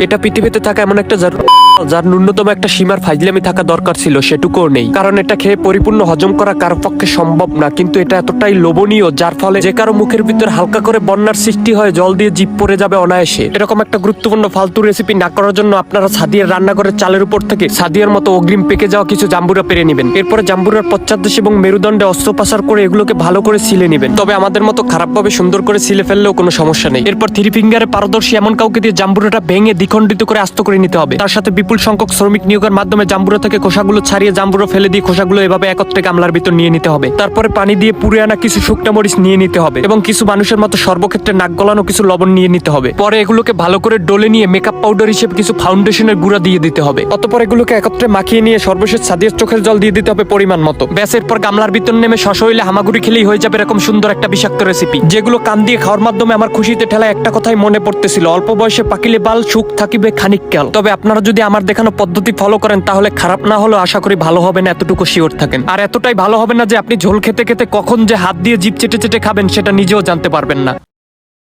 এটা পৃথিবীতে থাকা এমন একটা জার যার ন্যূনতম একটা সীমার ফাইজলামি থাকা দরকার ছিল, সেটুকুও নেই। কারণ এটা খেয়ে পরিপূর্ণ হজম করা কারও পক্ষে সম্ভব না, কিন্তু এটা এতটাই লোভনীয়, যার ফলে যে কারও মুখের ভিতর হালকা করে বন্যার সৃষ্টি হয়, জল দিয়ে জিপ পড়ে যাবে অনায়াসে। এরকম একটা গুরুত্বপূর্ণ ফালতু রেসিপি না করার জন্য আপনারা সাদিয়ার রান্নাঘরের চালের উপর থেকে সাদিয়ার মতো অগ্রিম পেকে যাওয়া কিছু জাম্বুরা পেরে নেবেন। এরপরে জাম্বুরার পশ্চাৎদেশ এবং মেরুদণ্ডে অস্ত্রোপচার করে এগুলোকে ভালো করে সিলে নেবেন। তবে আমাদের মতো খারাপভাবে সুন্দর করে সিলে ফেললেও কোনো সমস্যা নেই। এরপর থ্রি ফিঙ্গারে পারদর্শী এমন কাউকে দিয়ে জাম্বুরাটা ভেঙে দ্বিখণ্ডিত করে আস্ত করে নিতে হবে। তার সাথে বিপুল সংখ্যক শ্রমিক নিয়োগের মাধ্যমে জাম্বুরা থেকে খোসাগুলো ছাড়িয়ে জাম্বুরা ফেলে দিয়ে খোসাগুলো এভাবে একত্রে গামলার ভিতর নিয়ে নিতে হবে। তারপরে পানি দিয়ে পুড়ে আনা কিছু শুকনো মরিচ নিয়ে নিতে হবে এবং কিছু মানুষের মতো সর্বক্ষেত্রে নাক গলানো কিছু লবণ নিয়ে নিতে হবে। পরে এগুলোকে ভালো করে ডলে নিয়ে মেকআপ পাউডার হিসেবে কিছু ফাউন্ডেশনের গুঁড়া দিয়ে দিতে হবে। অতপর এগুলোকে একত্রে মাখিয়ে নিয়ে সর্বশেষ সাদিয়ার চোখের জল দিয়ে দিতে হবে পরিমাণ মতো। ব্যাস, এরপর গামলার ভিতর নেমে শশ হইলে হামাগুড়ি খেলেই হয়ে যাবে এরকম সুন্দর একটা বিষাক্ত রেসিপি যেগুলো কান দিয়ে খাওয়ার মাধ্যমে আমার খুশিতে ঠেলা একটা কথাই মনে পড়তেছিল, অল্প বয়সে পাকিলে বাল সুখ থাকিবে খানিক কাল। তবে আপনারা যদি আমার দেখানো পদ্ধতি ফলো করেন, তাহলে খারাপ না হলেও আশা করি ভালো হবে না এতটুকু শিওর থাকেন। আর এতটাই ভালো হবে না যে আপনি ঝোল খেতে খেতে কখন যে হাত দিয়ে জিপ চেটে চেটে খাবেন, সেটা নিজেও জানতে পারবেন না।